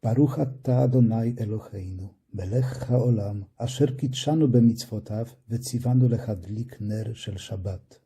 Baruch atah Adonai Eloheinu, melech haolam, asher kitszanu bemitzvotav, wycivanu lechadlik ner shel shabbat.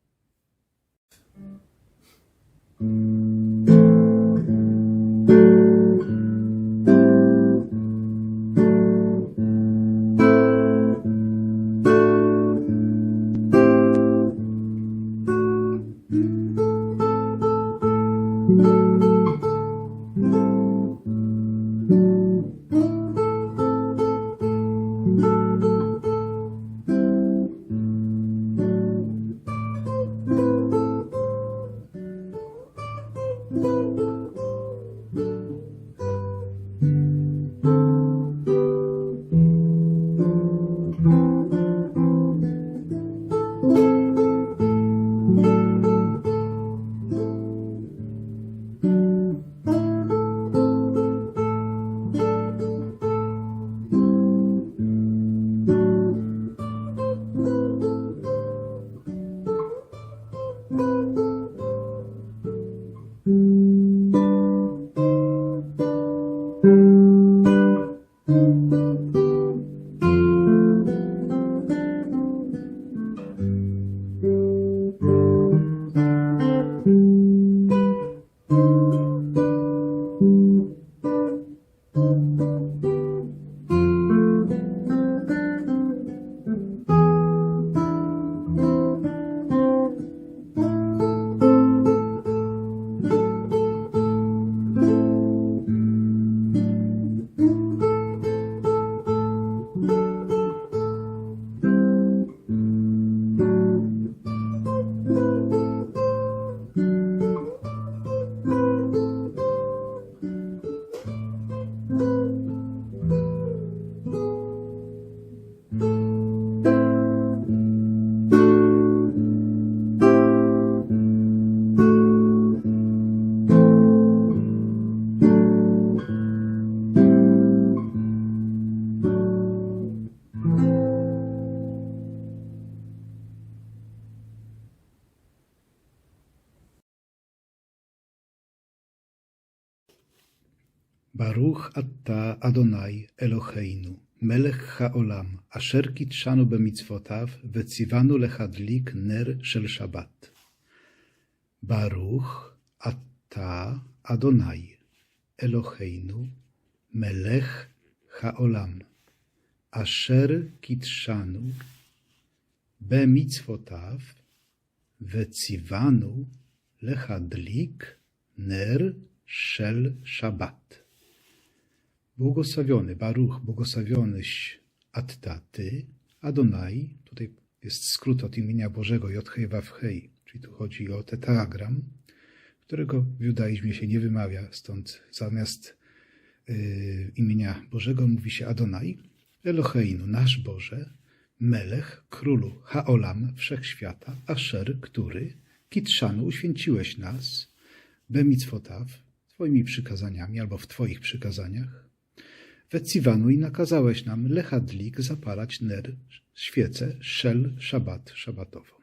Baruch atta Adonai Eloheinu, melech haolam, asher kitszanu bemitzvotav, wecivanu lechadlik ner shel shabbat. Baruch atta Adonai Eloheinu, melech haolam, asher kitszanu bemitzvotav, wecivanu lechadlik ner shel shabbat. Błogosławiony, Baruch, błogosławionyś Atta, Ty, Adonai, tutaj jest skrót od imienia Bożego, Jodhej Wawhej, czyli tu chodzi o tetragram, którego w judaizmie się nie wymawia, stąd zamiast y, imienia Bożego mówi się Adonai, Eloheinu, nasz Boże, Melech, Królu, Haolam, Wszechświata, Asher, który, Kitszanu, uświęciłeś nas, Bemicwotaw, Twoimi przykazaniami albo w Twoich przykazaniach, Weciwanu i nakazałeś nam lechadlik zapalać ner, świecę, szel, szabat, szabatowo.